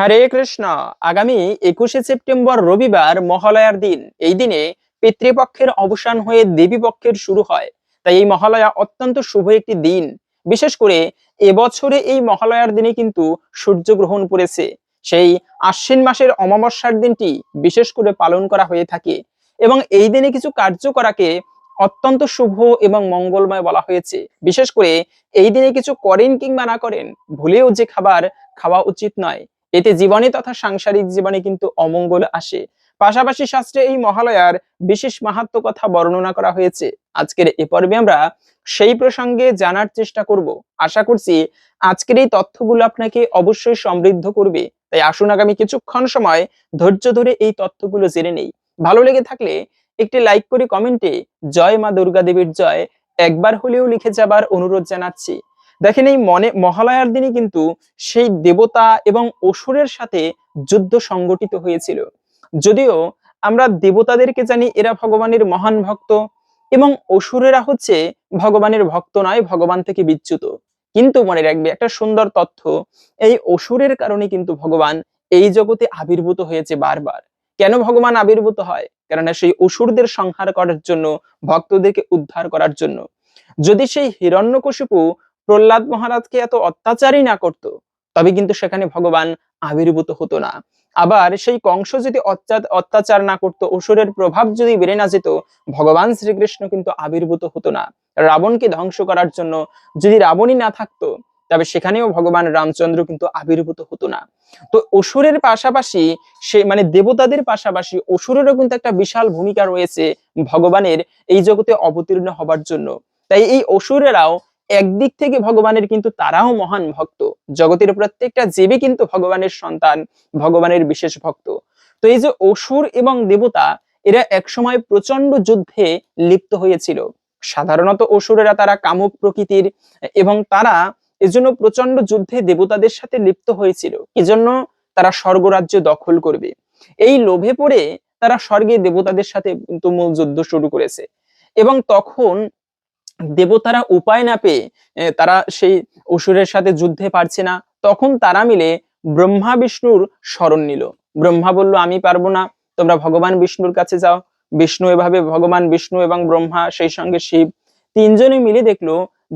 হরে কৃষ্ণ। আগামী একুশে সেপ্টেম্বর রবিবার মহালয়ার দিন। এই দিনে পিতৃপক্ষের অবসান হয়ে দেবী পক্ষের শুরু হয়। তাই এই মহালয়া অত্যন্ত শুভ একটি দিন। বিশেষ করে এবছরে এই মহালয়ার দিনে কিন্তু সূর্যগ্রহণ পড়েছে। সেই আশ্বিন মাসের অমাবস্যার দিনটি বিশেষ করে পালন করা হয়ে থাকে এবং এই দিনে কিছু কার্য করাকে অত্যন্ত শুভ এবং মঙ্গলময় বলা হয়েছে। বিশেষ করে এই দিনে কিছু করেন কিংবা না করেন, ভুলেও যে খাবার খাওয়া উচিত নয়। এতে জীবনে তথা সাংসারিক জীবনে কিন্তু অমঙ্গল আসে। পাশাপাশি শাস্ত্রে এই মহালয়ার বিশেষ মাহাত্ম কথা বর্ণনা করা হয়েছে। আজকের এ পর্বে আমরা সেই প্রসঙ্গে জানার চেষ্টা করব। আশা করছি আজকের এই তথ্যগুলো আপনাকে অবশ্যই সমৃদ্ধ করবে। তাই আসুন আগামী কিছুক্ষণ সময় ধৈর্য ধরে এই তথ্যগুলো জেনে নেই। ভালো লেগে থাকলে একটি লাইক করে কমেন্টে জয় মা দুর্গা দেবীর জয় একবার হলেও লিখে যাবার অনুরোধ জানাচ্ছি। দেখেন এই মনে, মহালয়ার দিনে কিন্তু সেই দেবতা এবং অসুরের সাথে যুদ্ধ সংগঠিত হয়েছিল। যদিও আমরা দেবতাদেরকে জানি এরা ভগবানের মহান ভক্ত এবং অসুরেরা হচ্ছে ভগবানের ভক্ত নয়, ভগবান থেকে বিচ্যুত। কিন্তু মনে রাখবে একটা সুন্দর তথ্য, এই অসুরের কারণে কিন্তু ভগবান এই জগতে আবির্ভূত হয়েছে বারবার। কেন ভগবান আবির্ভূত হয়? কেননা সেই অসুরদের সংহার করার জন্য, ভক্তদেরকে উদ্ধার করার জন্য। যদি সেই হিরণ্যকশিপু প্রহ্লাদ মহারাজকে এত অত্যাচারই না করত, তবে কিন্তু সেখানে ভগবান আবির্ভূত হতো না। আবার সেই কংস যদি অত্যাচার না করতো, অসুরের প্রভাব যদি বেড়ে না যেত, ভগবান শ্রীকৃষ্ণ কিন্তু আবির্ভূত হতো না। রাবণকে ধ্বংস করার জন্য যদি রাবণই না থাকতো, তবে সেখানেও ভগবান রামচন্দ্র কিন্তু আবির্ভূত হতো না। তো অসুরের পাশাপাশি সে মানে দেবতাদের পাশাপাশি অসুরেরও কিন্তু একটা বিশাল ভূমিকা রয়েছে ভগবানের এই জগতে অবতীর্ণ হবার জন্য। তাই এই অসুরেরাও একদিক থেকে ভগবানের কিন্তু তারাও মহান ভক্ত। জগতের প্রত্যেকটা জীবই কিন্তু ভগবানের সন্তান, ভগবানের বিশেষ ভক্ত। তো এই যে অসুর এবং দেবতা, এরা একসময় প্রচণ্ড যুদ্ধে লিপ্ত হয়েছিল। সাধারণত অসুরেরা তারা কামুক প্রকৃতির, এবং তারা এজন্য প্রচণ্ড যুদ্ধে দেবতাদের সাথে লিপ্ত হয়েছিল। এজন্য তারা স্বর্গরাজ্য দখল করবে। এই লোভে পড়ে তারা স্বর্গে দেবতাদের সাথে কিন্তু মূল যুদ্ধ শুরু করেছে। এবং তখন দেবতারা উপায় না পেয়ে তারা সেই অসুরের সাথে যুদ্ধে পারছে না, তখন তারা মিলে ব্রহ্মা বিষ্ণুর শরণ নিল। ব্রহ্মা বলল, আমি পারব না, তোমরা ভগবান বিষ্ণুর কাছে যাও। বিষ্ণু এভাবে ভগবান বিষ্ণু এবং ব্রহ্মা সেই সঙ্গে শিব তিনজনে মিলে দেখল,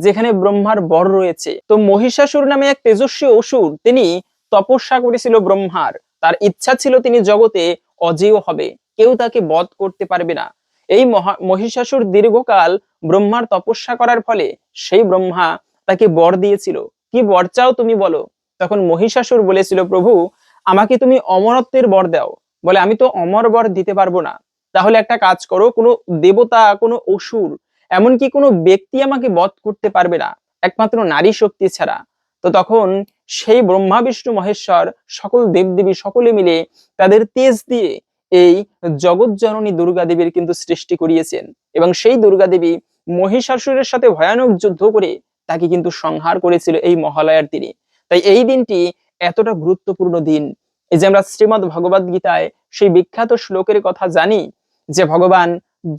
যেখানে ব্রহ্মার বর রয়েছে। তো মহিষাসুর নামে এক তেজস্বী অসুর, তিনি তপস্যা করেছিল ব্রহ্মার। তার ইচ্ছা ছিল তিনি জগতে অজেয় হবে, কেউ তাকে বধ করতে পারবে না। এই মহা, মহিষাসুর দীর্ঘকাল ব্রহ্মার তপস্যা করার ফলে সেই ব্রহ্মা তাকে বর দিয়েছিল। কি বর চাও তুমি বলো? তখন মহিষাসুর বলেছিল, প্রভু, আমাকে তুমি অমরত্বের বর দাও। বলে, আমি তো অমর বর দিতে পারব না। তাহলে একটা কাজ করো, কোনো দেবতা, কোনো অসুর, এমনকি কোনো ব্যক্তি আমাকে বধ করতে পারবে না, একমাত্র নারী শক্তি ছাড়া। তো তখন সেই ব্রহ্মা, বিষ্ণু, মহেশ্বর সকল দেবদেবী সকলে মিলে তাদের তেজ দিয়ে এই জগৎ জননী দুর্গা দেবীর কিন্তু সৃষ্টি করিয়েছেন। এবং সেই দুর্গা দেবী মহিষাসুরের সাথে ভয়ানক যুদ্ধ করে তাকে কিন্তু সংহার করেছিল এই মহালয়ার দিনে। তাই এই দিনটি এতটা গুরুত্বপূর্ণ দিন এই যে আমরা শ্রীমদ ভগবদ গীতায় সেই বিখ্যাত শ্লোকের কথা জানি যে ভগবান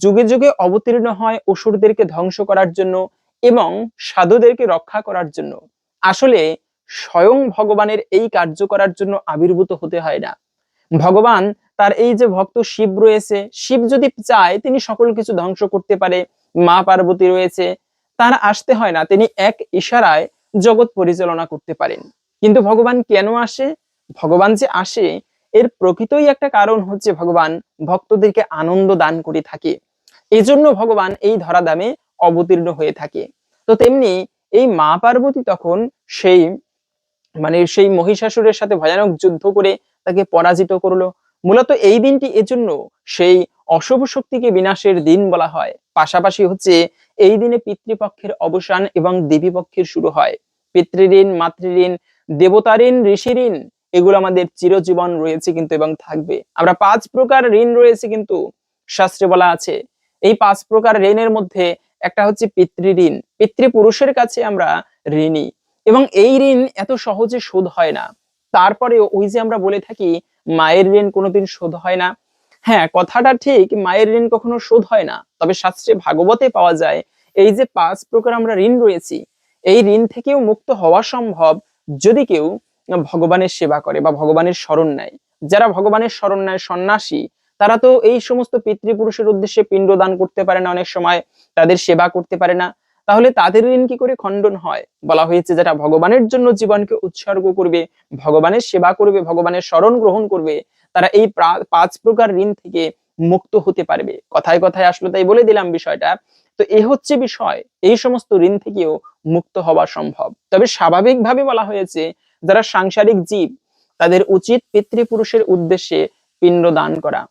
যুগে যুগে অবতীর্ণ হয় অসুরদেরকে ধ্বংস করার জন্য এবং সাধুদেরকে রক্ষা করার জন্য। আসলে স্বয়ং ভগবানের এই কার্য করার জন্য আবির্ভূত হতে হয় না। ভগবান তার এই যে ভক্ত শিব রয়েছে, শিব যদি চায় তিনি সকল কিছু ধ্বংস করতে পারে। মা পার্বতী রয়েছে, তার আসতে হয় না, তিনি এক ইশারায় জগৎ পরিচালনা করতে পারেন। কিন্তু ভগবান কেন আসে? ভগবান যে আসে, এর প্রকৃতই একটা কারণ হচ্ছে ভগবান ভক্তদেরকে আনন্দ দান করে থাকে। এজন্য ভগবান এই ধরাধামে অবতীর্ণ হয়ে থাকে। তো তেমনি এই মা পার্বতী তখন সেই মানে সেই মহিষাসুরের সাথে ভয়ানক যুদ্ধ করে তাকে পরাজিত করল। মূলত এই দিনটি এজন্য সেই অশুভ শক্তিকে বিনাশের দিন বলা হয়। পাশাপাশি হচ্ছে এই দিনে পিতৃপক্ষের অবসান এবং দেবী পক্ষের শুরু হয়। পিতৃঋণ, মাতৃঋণ, দেবতাঋণ, ঋষিঋণ এগুলো আমাদের চিরজীবন রয়েছে কিন্তু এবং থাকবে। আমরা পাঁচ প্রকার ঋণ রয়েছে কিন্তু শাস্ত্রে বলা আছে। এই পাঁচ প্রকার ঋণের মধ্যে একটা হচ্ছে পিতৃঋণ। পিতৃপুরুষের কাছে আমরা ঋণী এবং এই ঋণ এত সহজে শোধ হয় না। তারপরে ওই যে আমরা বলে থাকি মায়ের ঋণ কোনোদিন শোধ হয় না। হ্যাঁ কথাটা ঠিক, মায়ের ঋণ কখনো শোধ হয় না। তবে শাস্ত্রে ভাগবতে পাওয়া যায়, এই যে পাঁচ প্রকার আমরা ঋণ রয়েছি, এই ঋণ থেকেও মুক্ত হওয়া সম্ভব যদি কেউ ভগবানের সেবা করে বা ভগবানের স্মরণ নেয়। যারা ভগবানের স্মরণ নেয়, সন্ন্যাসী, তারা তো এই সমস্ত পিতৃপুরুষের উদ্দেশ্যে পিণ্ড দান করতে পারে না অনেক সময়, তাদের সেবা করতে পারে না। তাহলে তাদের ঋণ কি করে খণ্ডন হয়? বলা হয়েছে যারা ভগবানের জন্য জীবনকে উৎসর্গ করবে, ভগবানের সেবা করবে, ভগবানের স্মরণ গ্রহণ করবে, তারা এই পাঁচ প্রকার ঋণ থেকে মুক্ত হতে পারবে। কথায় কথায় আসলো তাই বলে দিলাম বিষয়টা। তো এ হচ্ছে বিষয়, এই সমস্ত ঋণ থেকেও মুক্ত হওয়া সম্ভব। তবে স্বাভাবিকভাবে বলা হয়েছে, যারা সাংসারিক জীব, তাদের উচিত পিতৃপুরুষের উদ্দেশ্যে পিণ্ড দান করা।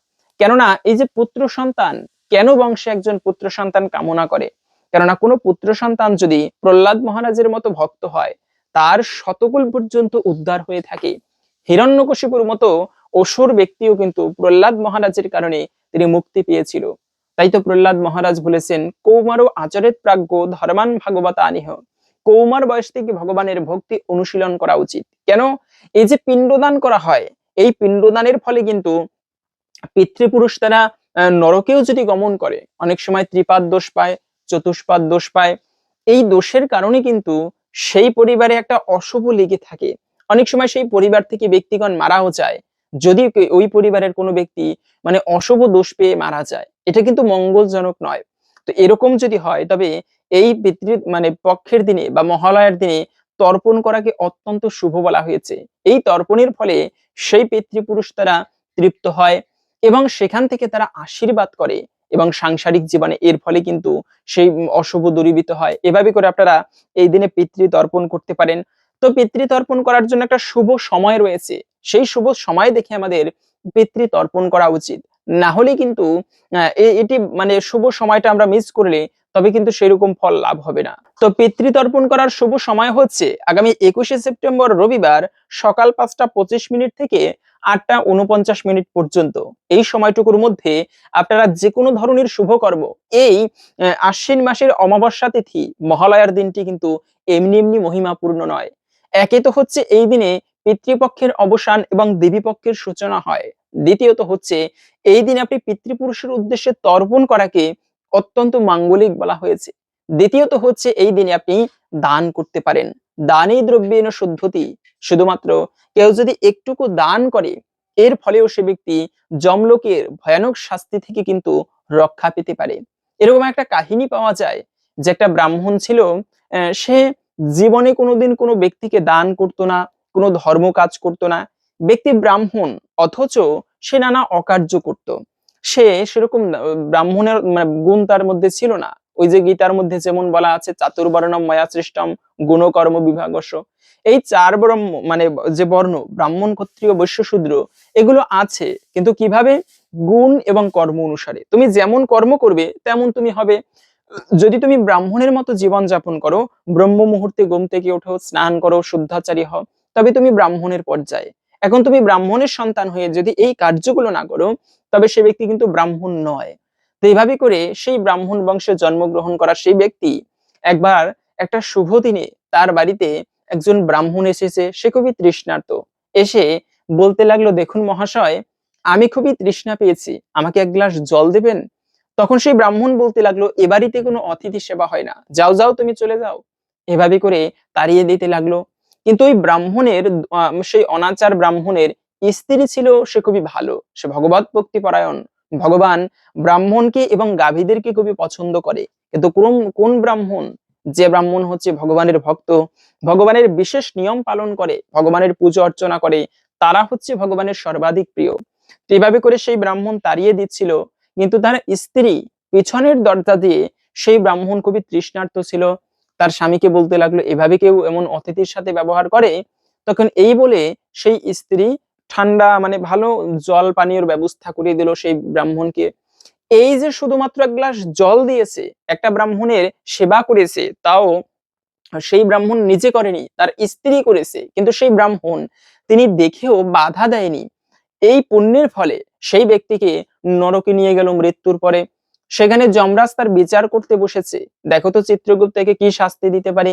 কেননা এই যে পুত্র সন্তান, কেন বংশে একজন পুত্র সন্তান কামনা করে? কেননা কোনো পুত্র সন্তান যদি প্রহ্লাদ মহারাজের মতো ভক্ত হয়, তার শতকুল পর্যন্ত উদ্ধার হয়ে থাকে। হিরণ্যকশিপুর মতো অসুর ব্যক্তিও কিন্তু প্রহ্লাদ মহারাজের কারণে তিনি মুক্তি পেয়েছিল। তাই তো প্রহ্লাদ মহারাজ বলেছেন কৌমারও আচরেত প্রাজ্ঞ ধর্মান ভাগবত আনিহ। কৌমার বয়স থেকে ভগবানের ভক্তি অনুশীলন করা উচিত। কেন? এই যে পিণ্ডদান করা হয়, এই পিণ্ডদানের ফলে কিন্তু পিতৃপুরুষ তারা নরকেও যদি গমন করে, অনেক সময় ত্রিপাদ দোষ পায় চতুষ্পাদ দোষ পায়। এই দোষের কারণে কিন্তু সেই পরিবারে একটা অশুভ লেগে থাকে। অনেক সময় সেই পরিবার থেকে ব্যক্তিগণ মারাও যায়। যদি ওই পরিবারের কোনো ব্যক্তি মানে অশুভ দোষ পেয়ে মারা যায়। এটা কিন্তু মঙ্গলজনক নয়। তো এরকম যদি হয়, তবে এই পিতৃ মানে পক্ষের দিনে বা মহালয়ার দিনে তর্পণ করাকে অত্যন্ত শুভ বলা হয়েছে। এই তর্পণের ফলে সেই পিতৃপুরুষ তারা তৃপ্ত হয় এবং সেখান থেকে তারা আশীর্বাদ করে। এবং সাংসারিক জীবনে এর ফলে কিন্তু সেই অশুভ দূরীভূত হয়। এভাবে করে আপনারা এই দিনে পিতৃ তর্পণ করতে পারেন। তো পিতৃতর্পণ করার জন্য একটা শুভ সময় রয়েছে। সেই শুভ সময় দেখে আমাদের পিতৃ তর্পণ করা উচিত। না হলে কিন্তু এটি মানে শুভ সময়টা আমরা মিস করলে তবে কিন্তু সেরকম ফল লাভ হবে না। তো পিতৃ তর্পণ করার শুভ সময় হচ্ছে আগামী একুশে সেপ্টেম্বর রবিবার সকাল পাঁচটা পঁচিশ মিনিট থেকে আটটা উনপঞ্চাশ মিনিট পর্যন্ত। এই সময়টুকুর মধ্যে আপনারা যে কোনো ধরনের শুভ কর্ম এই আশ্বিন মাসের অমাবস্যা তিথি, মহালয়ার দিনটি কিন্তু এমনি এমনি মহিমাপূর্ণ নয়। একে তো হচ্ছে এই দিনে পিতৃপক্ষের অবসান এবং দেবীপক্ষের সূচনা হয়। দ্বিতীয়ত হচ্ছে, এই দিনে আপনি পিতৃপুরুষের উদ্দেশ্যে তর্পণ করাকে অত্যন্ত মাঙ্গলিক বলা হয়েছে। দ্বিতীয়ত হচ্ছে, এই দিনে আপনি দান করতে পারেন। দানই দ্রব্যেন শুদ্ধতি। শুধুমাত্র কেউ যদি একটুকু দান করে, এর ফলেও সে ব্যক্তি জমলোকের ভয়ানক শাস্তি থেকে কিন্তু রক্ষা পেতে পারে। এরকম একটা কাহিনী পাওয়া যায়, যে একটা ব্রাহ্মণ ছিল সে জীবনে কোনোদিন কোনো ব্যক্তিকে দান করতো না, কোনো ধর্ম কাজ করতো না। ব্যক্তি ব্রাহ্মণ, অথচ সে নানা অকার্য করত। সে সেরকম ব্রাহ্মণের মানে গুণ তার মধ্যে ছিল না। ওই যে গীতার মধ্যে যেমন বলা আছে, চাতুর্বর্ণম মায়া সৃষ্টম গুণকর্ম বিভাগস্য। এই চার ব্রহ্ম মানে যে বর্ণ, ব্রাহ্মণ ক্ষত্রিয় বৈশ্য শূদ্র এগুলো আছে, কিন্তু কীভাবে? গুণ এবং কর্ম অনুসারে। তুমি যেমন কর্ম করবে, তেমন তুমি হবে। যদি তুমি ব্রাহ্মণের মতো জীবন যাপন করো, ব্রহ্ম মুহূর্তে ঘুম থেকে ওঠো, স্নান করো, শুদ্ধাচারী হও, তবে তুমি ব্রাহ্মণের পর্যায়ে। এখন তুমি ব্রাহ্মণের সন্তান হয়ে যদি এই কার্যগুলো না করো, তবে সে ব্যক্তি কিন্তু ব্রাহ্মণ নয়। তো এইভাবে করে সেই ব্রাহ্মণ বংশে জন্মগ্রহণ করা সেই ব্যক্তি একবার একটা শুভ দিনে তার বাড়িতে একজন ব্রাহ্মণ এসেছে, সে খুবই তৃষ্ণার্ত। এসে বলতে লাগল, দেখুন মহাশয়, আমি খুবই তৃষ্ণা পেয়েছি, আমাকে এক গ্লাস জল দেবেন? তখন সেই ব্রাহ্মণ বলতে লাগল, এ বাড়িতে কোনো অতিথি সেবা হয় না, যাও যাও, তুমি চলে যাও। এভাবে করে তাড়িয়ে দিতে লাগল। কিন্তু ওই ব্রাহ্মণের সেই অনাচার ব্রাহ্মণের স্ত্রী ছিল, সে খুবই ভালো, সে ভগবত ভক্তি পরায়ণ ভগবান ব্রাহ্মণকে এবং গাভীদেরকে খুবই পছন্দ করে। কিন্তু কোন কোন ব্রাহ্মণ? যে ব্রাহ্মণ হচ্ছে ভগবানের ভক্ত, ভগবানের বিশেষ নিয়ম পালন করে, ভগবানের পুজো অর্চনা করে, তারা হচ্ছে ভগবানের সর্বাধিক প্রিয়। তো এইভাবে করে সেই ব্রাহ্মণ তাড়িয়ে দিচ্ছিল, কিন্তু তার স্ত্রী পিছনের দরজা দিয়ে সেই ব্রাহ্মণ খুবই তৃষ্ণার্থ ছিল। তার স্বামীকে বলতে লাগল, এভাবে কেউ এমন অতিথির সাথে ব্যবহার করে? তখন এই বলে সেই স্ত্রী ঠান্ডা মানে ভালো জল পানীয়র ব্যবস্থা করে দিল সেই ব্রাহ্মণকে। এই যে শুধুমাত্র এক গ্লাস জল দিয়েছে, একটা ব্রাহ্মণের সেবা করেছে, তাও সেই ব্রাহ্মণ নিজে করেনি, তার স্ত্রী করেছে, কিন্তু সেই ব্রাহ্মণ তিনি দেখেও বাধা দেয়নি। এই পুণ্যের ফলে সেই ব্যক্তিকে নরকে নিয়ে গেল মৃত্যুর পরে। সেখানে যমরাজ তার বিচার করতে বসেছে। দেখো তো চিত্রগুপ্তকে কি শাস্তি দিতে পারে।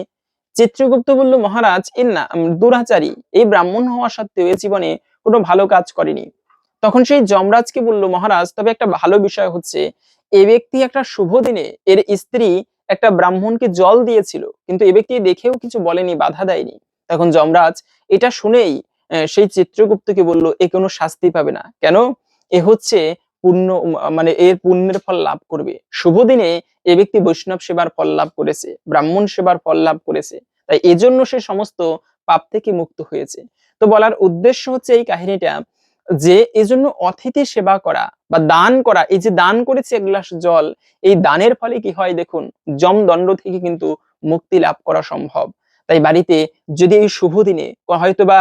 চিত্রগুপ্ত বলল, মহারাজ, এর না দুরাচারী। এই ব্রাহ্মণ হওয়া সত্ত্বেও এ জীবনে কোনো ভালো কাজ করেনি। তখন সেই যমরাজকে বলল, মহারাজ, তবে একটা ভালো বিষয় হচ্ছে, এ ব্যক্তি একটা শুভ দিনে এর স্ত্রী একটা ব্রাহ্মণকে জল দিয়েছিল, কিন্তু এ ব্যক্তি দেখেও কিছু বলেনি, বাধা দেয়নি। তখন যমরাজ এটা শুনেই সেই চিত্রগুপ্তকে বলল, এ কোনো শাস্তি পাবে না। কেন? এ হচ্ছে পুণ্য মানে এর পুণ্যের ফল লাভ করবে। শুভ দিনে এ ব্যক্তি বৈষ্ণব সেবার ফল লাভ করেছে, ব্রাহ্মণ সেবার ফল লাভ করেছে। তাই এজন্য সে সমস্ত পাপ থেকে মুক্ত হয়েছে। তো বলার উদ্দেশ্য হচ্ছে এই কাহিনীটা যে এজন্য অতিথি সেবা করা বা দান করা, এই যে দান করেছে এক গ্লাস জল, এই দানের ফলে কি হয় দেখুন জম দণ্ড থেকে কিন্তু মুক্তি লাভ করা সম্ভব। তাই বাড়িতে যদি এই শুভ দিনে হয়তোবা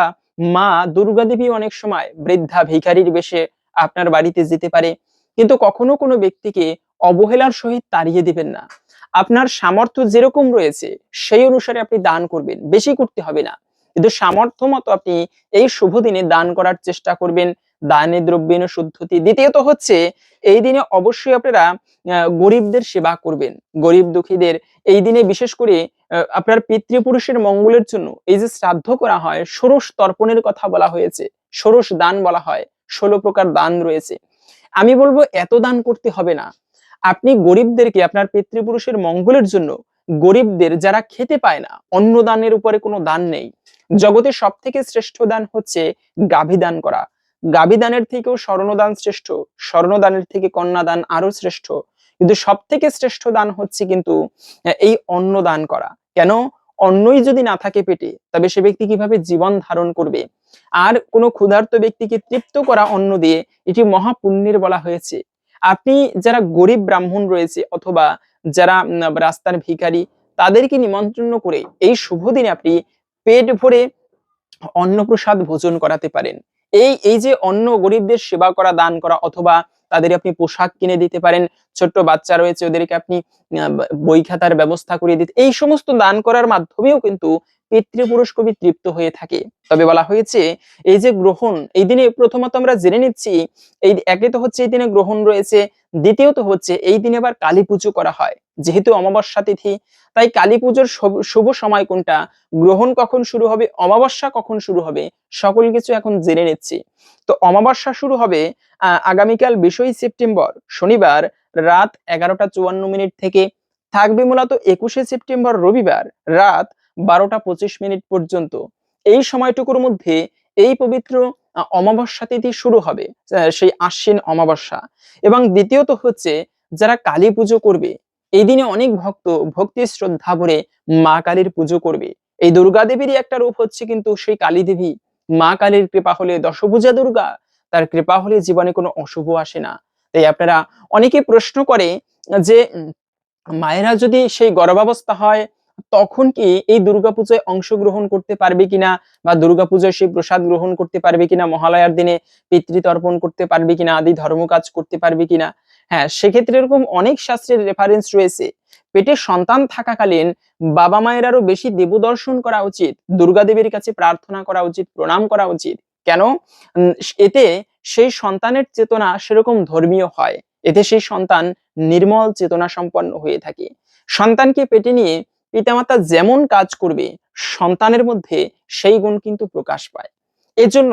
মা দুর্গা দেবী অনেক সময় বৃদ্ধা ভিখারির বেশে আপনার বাড়িতে যেতে পারে, কিন্তু কখনো কোনো ব্যক্তিকে অবহেলার সহিত তাড়িয়ে দিবেন না। আপনার সামর্থ্য যেরকম রয়েছে, সেই অনুসারে আপনি দান করবেন, বেশি করতে হবে না। কিন্তু সামর্থ্য মতো আপনি এই শুভ দিনে দান করার চেষ্টা করবেন। দানে দ্রব্যেন শুদ্ধতি। দ্বিতীয়ত হচ্ছে, এই দিনে অবশ্যই আপনারা গরিবদের সেবা করবেন। গরিব দুঃখীদের এই দিনে বিশেষ করে আপনার পিতৃপুরুষের মঙ্গলের জন্য এই যে শ্রাদ্ধ করা হয়, ষোড়শ তর্পণের কথা বলা হয়েছে, ষোড়শ দান বলা হয়, ষোলো প্রকার দান রয়েছে। আমি বলব, এত দান করতে হবে না। আপনি গরিবদেরকে, আপনার পিতৃপুরুষের মঙ্গলের জন্য গরিবদের যারা খেতে পায় না অন্ন দানের উপরে কোনো দান নেই। জগতে সব থেকে শ্রেষ্ঠ দান হচ্ছে গাভী দান করা। গাভী দানের থেকেও স্বর্ণদান শ্রেষ্ঠ, স্বর্ণদানের থেকে কন্যাদান আরও শ্রেষ্ঠ। কিন্তু সব থেকে শ্রেষ্ঠ দান হচ্ছে কিন্তু, এই অন্ন দান করা। কেন? অন্নই যদি না থাকে পেটে, তবে সে ব্যক্তি কীভাবে জীবন ধারণ করবে? আর কোনো ক্ষুধার্ত ব্যক্তিকে তৃপ্ত করা অন্ন দিয়ে এটি মহাপুণ্যের বলা হয়েছে। আপনি যারা গরিব ব্রাহ্মণ রয়েছে অথবা যারা রাস্তার ভিখারি, তাদেরকে নিমন্ত্রণ করে এই শুভ দিনে আপনি পেট ভরে অন্নপ্রসাদ ভোজন করাতে পারেন। এই এই যে অন্য গরিবদের সেবা করা, দান করা, অথবা তাদের আপনি পোশাক কিনে দিতে পারেন, ছোট্ট বাচ্চা রয়েছে, ওদেরকে আপনি বই খাতার ব্যবস্থা করিয়ে দিতে, এই সমস্ত দান করার মাধ্যমেও কিন্তু পিতৃপুরুষ কবি তৃপ্ত হয়ে থাকে। তবে বলা হয়েছে, এই যে গ্রহণ, এই দিনে প্রথমত আমরা জেনে নিচ্ছি, এই একে তো হচ্ছে এই দিনে গ্রহণ রয়েছে, দ্বিতীয়ত হচ্ছে এই দিনে আবার কালী পুজো করা হয়। যেহেতু অমাবস্যা তিথি, তাই কালী পুজোর শুভ- সময় কোনটা? গ্রহণ কখন শুরু হবে, অমাবস্যা কখন শুরু হবে, সকল কিছু এখন জেনে নিচ্ছি। তো অমাবস্যা শুরু হবে আগামীকাল বিশই সেপ্টেম্বর, শনিবার রাত এগারোটা চুয়ান্ন মিনিট থেকে, থাকবে মূলত একুশে সেপ্টেম্বর রবিবার রাত বারোটা পঁচিশ মিনিট পর্যন্ত। এই সময়টুকুর মধ্যে এই পবিত্র অমাবস্যা তিথি শুরু হবে সেই আশ্বিন অমাবস্যা। এবং দ্বিতীয়ত হচ্ছে, যারা কালী পুজো করবে, এই দিনে অনেক ভক্ত ভক্তি শ্রদ্ধা ভরে মা কালীর পুজো করবে। এই দুর্গা দেবীরই একটা রূপ হচ্ছে কিন্তু সেই কালী দেবী। মা কালীর কৃপা হলে দশভুজা দুর্গা, তার কৃপা হলে জীবনে কোনো অশুভ আসে না। তাই আপনারা অনেকে প্রশ্ন করে যে, মায়েরা যদি সেই গর্ভাবস্থা হয় তখন কি এই দুর্গাপূজায় অংশগ্রহণ করতে পারবে কিনা বা দুর্গাপূজায় সেই প্রসাদ গ্রহণ করতে পারবে কিনা, মহালয়ার দিনে পিতৃতর্পণ করতে পারবে কিনা, আদি ধর্ম কাজ করতে পারবে কিনা? হ্যাঁ সেক্ষেত্রে এরকম অনেক শাস্ত্রের রেফারেন্স রয়েছে। পেটে সন্তান থাকাকালীন বাবা মায়ের আরও বেশি দেব দর্শন করা উচিত দুর্গা দেবীর কাছে প্রার্থনা করা উচিত, প্রণাম করা উচিত। কেন? এতে সেই সন্তানের চেতনা সেরকম ধর্মীয় হয়। এতে সেই সন্তান নির্মল চেতনা সম্পন্ন হয়ে থাকে। সন্তানকে পেটে নিয়ে পিতামাতা যেমন কাজ করবে, সন্তানের মধ্যে সেই গুণ কিন্তু প্রকাশ পায়। এজন্য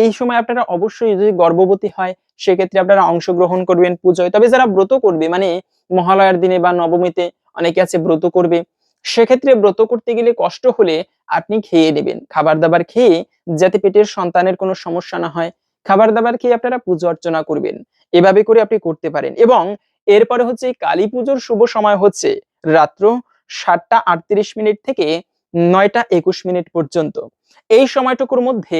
এই সময় আপনারা অবশ্যই যদি গর্ভবতী হয়, সেক্ষেত্রে আপনারা অংশগ্রহণ করবেন, পুজোয়। তবে যারা ব্রত করবে মানে মহালয়ার দিনে বা নবমীতে অনেকে আছে ব্রত করবে, সেক্ষেত্রে ব্রত করতে গেলে কষ্ট হলে আপনি খেয়ে নেবেন। খাবার দাবার খেয়ে যাতে পেটের সন্তানের কোনো সমস্যা না হয় খাবার দাবার খেয়ে আপনারা পুজো অর্চনা করবেন। এভাবে করে আপনি করতে পারেন। এবং এরপরে হচ্ছে কালী পুজোর শুভ সময় হচ্ছে রাত্র। সাতটা আটত্রিশ মিনিট থেকে নয়টা একুশ মিনিট পর্যন্ত। এই সময়টুকুর মধ্যে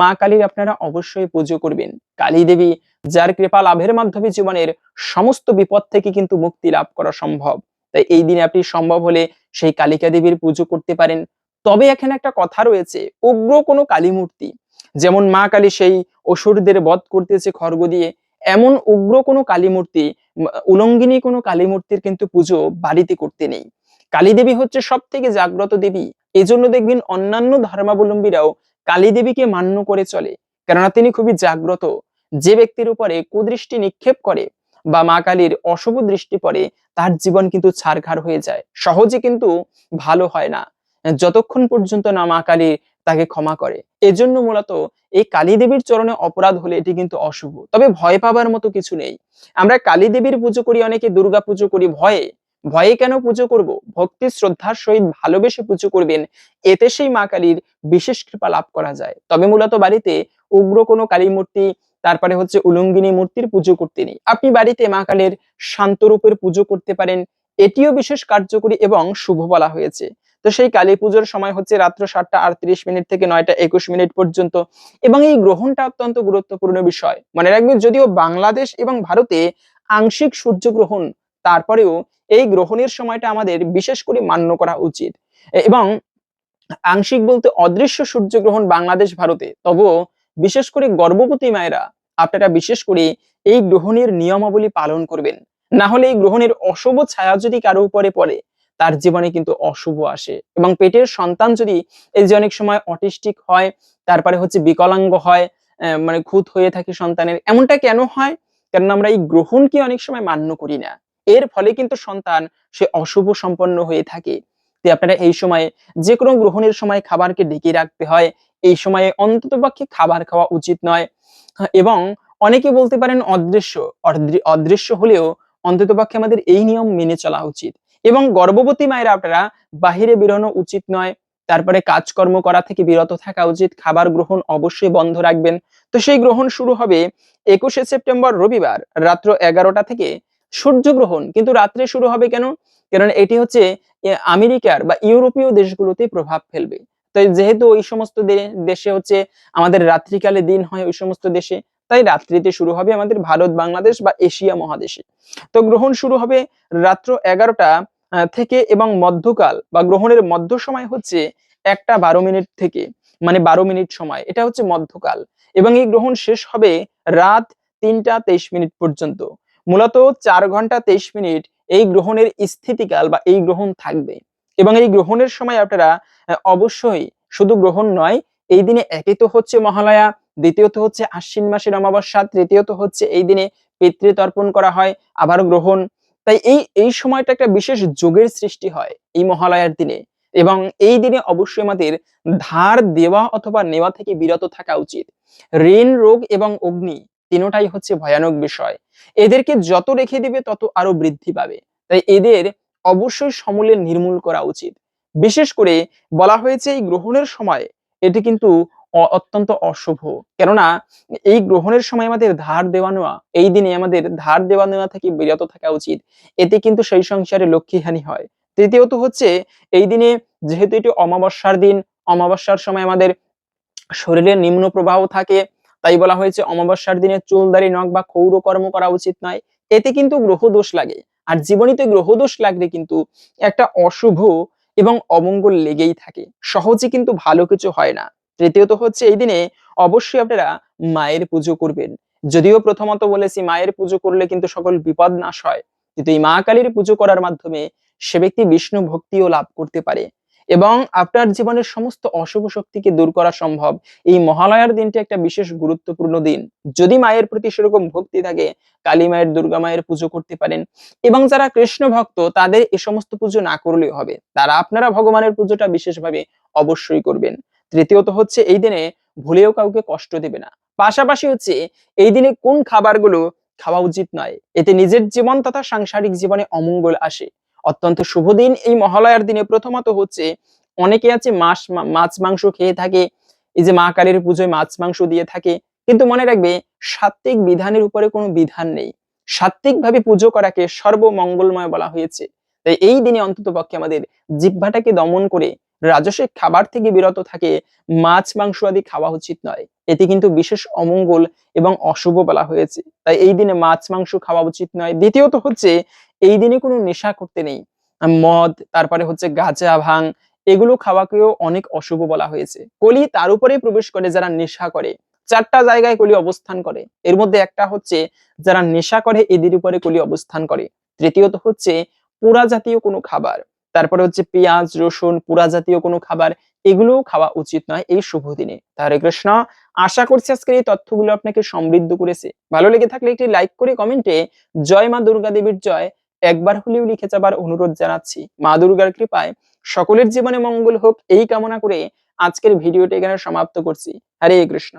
মা কালীর আপনারা অবশ্যই পুজো করবেন। কালী দেবী, যার কৃপা লাভের মাধ্যমে জীবনের সমস্ত বিপদ থেকে কিন্তু মুক্তি লাভ করা সম্ভব। তাই এই দিনে আপনি সম্ভব হলে সেই কালিকা দেবীর পুজো করতে পারেন। তবে এখানে একটা কথা রয়েছে, উগ্র কোনো কালী মূর্তি, যেমন মা কালী সেই অসুরদের বধ করতেছে খড়গ দিয়ে, এমন উগ্র কোনো কালী মূর্তি উলঙ্গিনী কোনো কালী মূর্তির কিন্তু পুজো বাড়িতে করতে নেই। কালী দেবী হচ্ছে সব থেকে জাগ্রত দেবী। এজন্য দেখবেন অন্যান্য ধর্মাবলম্বীরাও কালী দেবীকে মান্য করে চলে, কেননা তিনি খুবই জাগ্রত। যে ব্যক্তির উপরে কুদৃষ্টি নিক্ষেপ করে বা মা কালীর অশুভ দৃষ্টি পড়ে, তার জীবন কিন্তু ছারখার হয়ে যায়। সহজে কিন্তু ভালো হয় না। যতক্ষণ পর্যন্ত না মা কালী তাকে ক্ষমা করে। এজন্য মূলত এই কালী দেবীর চরণে অপরাধ হলে এটি কিন্তু অশুভ। তবে ভয় পাবার মতো কিছু নেই। আমরা কালী দেবীর পুজো করি, অনেকে দুর্গা পুজো করি ভয়ে। ভয়ে কেন পুজো করব? ভক্তি, শ্রদ্ধার সহিত ভালোবেসে পুজো করবেন, এতে সেই মা কালীর বিশেষ কৃপা লাভ করা যায়। তবে মূলত বাড়িতে উগ্র কোনো কালী মূর্তি, তারপরে হচ্ছে উলঙ্গিনী মূর্তির পুজো করতে নেই। আপনি বাড়িতে মা কালীর শান্ত রূপের পুজো করতে পারেন, এটিও বিশেষ কার্যকরী এবং শুভ বলা হয়েছে। তো সেই কালী পুজোর সময় হচ্ছে রাত্র সাতটা আটত্রিশ মিনিট থেকে নয়টা একুশ মিনিট পর্যন্ত এবং এই গ্রহণটা অত্যন্ত গুরুত্বপূর্ণ বিষয়। মনে রাখবেন, যদিও বাংলাদেশ এবং ভারতে আংশিক সূর্যগ্রহণ তারপরেও এই গ্রহণের সময়টা আমাদের বিশেষ করে মান্য করা উচিত। এবং আংশিক বলতে অদৃশ্য সূর্যগ্রহণ বাংলাদেশ ভারতে, তবুও বিশেষ করে গর্ভবতী মায়েরা আপনারা বিশেষ করে এই গ্রহণের নিয়মাবলী পালন করবেন। না হলে এই গ্রহণের অশুভ ছায়া যদি কারও উপরে পড়ে, তার জীবনে কিন্তু অশুভ আসে। এবং পেটের সন্তান যদি এই যে অনেক সময় অটিস্টিক হয়, তারপরে হচ্ছে বিকলাঙ্গ হয় মানে খুঁত হয়ে থাকে সন্তানের, এমনটা কেন হয়? কারণ আমরা এই গ্রহণকে অনেক সময় মান্য করি না। এর ফলে কিন্তু সন্তান, সে অশুভ সম্পন্ন হয়ে থাকে। তাই আপনারা এই সময়ে যে কোনো গ্রহণের সময় খাবারকে ঢেকে রাখতে হয়। এই সময়ে অন্ততপক্ষে খাবার খাওয়া উচিত নয়। এবং অনেকে বলতে পারেন অদৃশ্য, অদৃ- অদৃশ্য হলেও অন্ততপক্ষে আমাদের এই নিয়ম মেনে চলা উচিত। এবং গর্ভবতী মায়েরা আপনারা বাহিরে বেরোনো উচিত নয়। তারপরে কাজকর্ম করা থেকে বিরত থাকা উচিত। খাবার গ্রহণ অবশ্যই বন্ধ রাখবেন। তো সেই গ্রহণ শুরু হবে একুশে সেপ্টেম্বর রবিবার, রাত্র এগারোটা থেকে সূর্যগ্রহণ, কিন্তু রাত্রে শুরু হবে কেন? কারণ এটি হচ্ছে আমেরিকার বা ইউরোপীয় দেশগুলোতে প্রভাব ফেলবে। তাই যেহেতু ওই সমস্ত দেশে হচ্ছে আমাদের রাত্রিকালে দিন হয় ওই সমস্ত দেশে, তাই রাত্রিতে শুরু হবে আমাদের ভারত, বাংলাদেশ বা এশিয়া মহাদেশে। তো গ্রহণ শুরু হবে রাত্র এগারোটা থেকে এবং মধ্যকাল বা গ্রহণের মধ্য সময় হচ্ছে একটা বারো মিনিট থেকে মানে বারো মিনিট সময়। এটা হচ্ছে মধ্যকাল। এবং এই গ্রহণ শেষ হবে রাত তিনটা তেইশ মিনিট পর্যন্ত। মূলত চার ঘণ্টা তেইশ মিনিট এই গ্রহণের স্থিতিকাল বা এই গ্রহণ থাকবে। এবং এই গ্রহণের সময় আপনারা অবশ্যই শুধু গ্রহণ নয়, এই দিনে একে তো হচ্ছে মহালয়া, দ্বিতীয়ত হচ্ছে আশ্বিন মাসের অমাবস্যা, তৃতীয়ত হচ্ছে এই দিনে পিতৃতর্পণ করা হয়, আবার গ্রহণ। তাই এই এই সময়টা একটা বিশেষ যোগের সৃষ্টি হয় এই মহালয়ার দিনে। এবং এই দিনে অবশ্যই আমাদের ধার দেওয়া অথবা নেওয়া থেকে বিরত থাকা উচিত। ঋণ, রোগ এবং অগ্নি তিনোটাই হচ্ছে ভয়ানক বিষয়। এদেরকে যত রেখে দিবে, তত আরও বৃদ্ধি পাবে। তাই এদের অবশ্যই সমূলে নির্মূল করা উচিত। বিশেষ করে বলা হয়েছে, এই গ্রহণের সময় এটি কিন্তু অত্যন্ত অশুভ। কেননা, এই গ্রহণের সময় আমাদের ধার দেওয়া নেওয়া, এই দিনে আমাদের ধার দেওয়া নেওয়া থেকে বিরত থাকা উচিত। এতে কিন্তু সেই সংসারে লক্ষ্মীহানি হয়। তৃতীয়ত হচ্ছে, এই দিনে যেহেতু এটি অমাবস্যার দিন, অমাবস্যার সময় আমাদের শরীরে নিম্ন প্রবাহ থাকে তাই বলা হয়েছে অমাবস্যার দিনে চুল দাড়ি নখ বা ক্ষৌর কর্ম করা উচিত নয়। এতে কিন্তু গ্রহ দোষ লাগে। আর জীবনীতে গ্রহ দোষ লাগলে কিন্তু একটা অশুভ এবং অমঙ্গল লেগেই থাকে। সহজে কিন্তু ভালো কিছু হয় না। তৃতীয়ত হচ্ছে এই দিনে অবশ্যই আপনারা মায়ের পুজো করবেন। যদিও প্রথমত বলেছি মায়ের পুজো করলে কিন্তু সকল বিপদ নাশ হয়। কিন্তু এই মা কালীর পুজো করার মাধ্যমে সে ব্যক্তি বিষ্ণু ভক্তিও লাভ করতে পারে। এবং আপনার জীবনের সমস্ত অশুভ শক্তিকে দূর করা সম্ভব। এই মহালয়ার দিনটি একটা বিশেষ গুরুত্বপূর্ণ দিন। যদি মায়ের প্রতি সেরকম ভক্তি থাকে, কালী মায়ের, দুর্গা মায়ের পুজো করতে পারেন এবং যারা কৃষ্ণ ভক্ত, তাদের এ সমস্ত পুজো না করলেও হবে। তারা আপনারা ভগবানের পুজোটা বিশেষভাবে অবশ্যই করবেন। তৃতীয়ত হচ্ছে, এই দিনে ভুলেও কাউকে কষ্ট দেবে না। পাশাপাশি হচ্ছে, এই দিনে কোন খাবারগুলো খাওয়া উচিত নয়, এতে নিজের জীবন তথা সাংসারিক জীবনে অমঙ্গল আসে। অত্যন্ত শুভ দিন। এই মহালয়ার দিনে প্রথমত হচ্ছে অনেকে আছে মাছ মাছ মাংস খেয়ে থাকে, এই যে মা কালীর পুজোয় মাছ মাংস দিয়ে থাকে। কিন্তু মনে রাখবে, সাত্ত্বিক বিধানের উপরে কোনো বিধান নেই। সাত্ত্বিক ভাবে পুজো করাকে সর্বমঙ্গলময় বলা হয়েছে। তাই এই দিনে অন্তত পক্ষে আমাদের জিহ্বাটাকে দমন করে রাজসিক খাবার থেকে বিরত থাকে মাছ মাংস আদি খাওয়া উচিত নয়। এতে কিন্তু বিশেষ অমঙ্গল এবং অশুভ বলা হয়েছে। তাই এই দিনে মাছ মাংস খাওয়া উচিত নয়। দ্বিতীয়ত হচ্ছে এই দিনে কোনো নেশা করতে নেই। মদ, তারপরে হচ্ছে গাঁজা, ভাং, এগুলো খাওয়াকেও অনেক অশুভ বলা হয়েছে। কলি তার উপরে প্রবেশ করে যারা নেশা করে। চারটা জায়গায় কলি অবস্থান করে। এর মধ্যে একটা হচ্ছে যারা নেশা করে, এদের উপরে কলি অবস্থান করে। তৃতীয়ত হচ্ছে পোড়া জাতীয় কোনো খাবার। তারপরে হচ্ছে পেঁয়াজ, রসুন, পোড়া জাতীয় কোনো খাবার, এগুলোও খাওয়া উচিত নয় এই শুভ দিনে। তাহলে কৃষ্ণ, আশা করছি আজকের এই তথ্যগুলো আপনাকে সমৃদ্ধ করেছে। ভালো লেগে থাকলে একটি লাইক করে কমেন্টে জয় মা দুর্গা দেবীর জয়। একবার হলেও লিখে যাবার অনুরোধ জানাচ্ছি। মা দুর্গার কৃপায় সকলের জীবনে মঙ্গল হোক, এই কামনা করে আজকের ভিডিওটি এখানে সমাপ্ত করছি। হরে কৃষ্ণ।